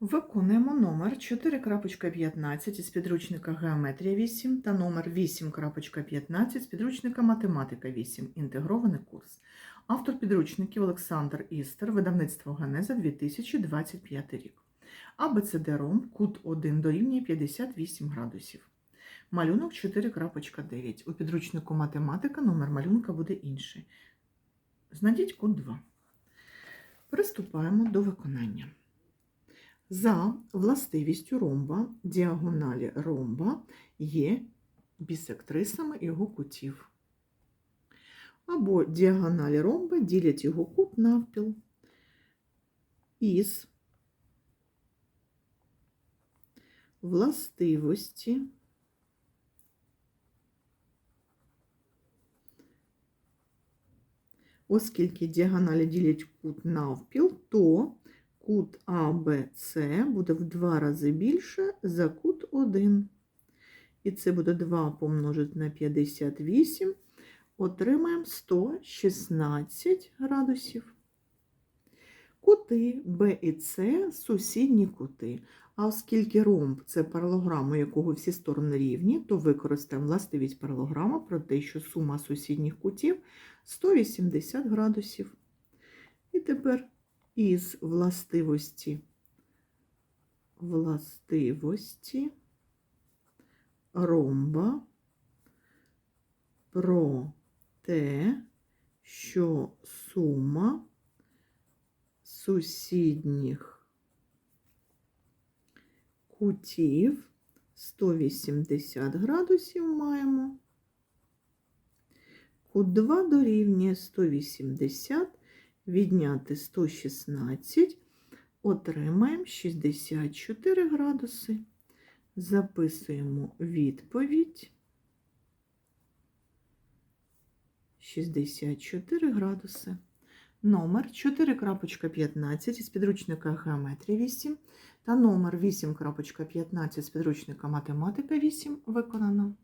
Виконуємо номер 4.15 із підручника Геометрія 8 та номер 8.15 з підручника Математика 8. Інтегрований курс. Автор підручників Олександр Істер, видавництво Генеза 2025 рік. АБЦД РОМ, кут 1 дорівнює 58 градусів. Малюнок 4.9. У підручнику Математика номер малюнка буде інший. Знайдіть кут 2. Приступаємо до виконання. За властивістю ромба діагоналі ромба є бісектрисами його кутів. Або діагоналі ромба ділять його кут навпіл із властивості Оскільки діагоналі ділять кут навпіл, то кут АБЦ буде в два рази більше за кут 1. І це буде 2 помножити на 58. Отримаємо 116 градусів. Кути Б і С сусідні кути. А оскільки ромб це паралограм, у якого всі сторони рівні, то використаємо властивість паралограма про те, що сума сусідніх кутів 180 градусів. І тепер із властивості. Властивості. Ромба. Про те, що сума сусідніх кутів 180 градусів маємо. Кут 2 дорівнює 180, відняти 116, отримаємо 64 градуси. Записуємо відповідь 64 градуси. Номер 4.15 із підручника Геометрія 8 та номер 8.15 з підручника Математика 8 виконано.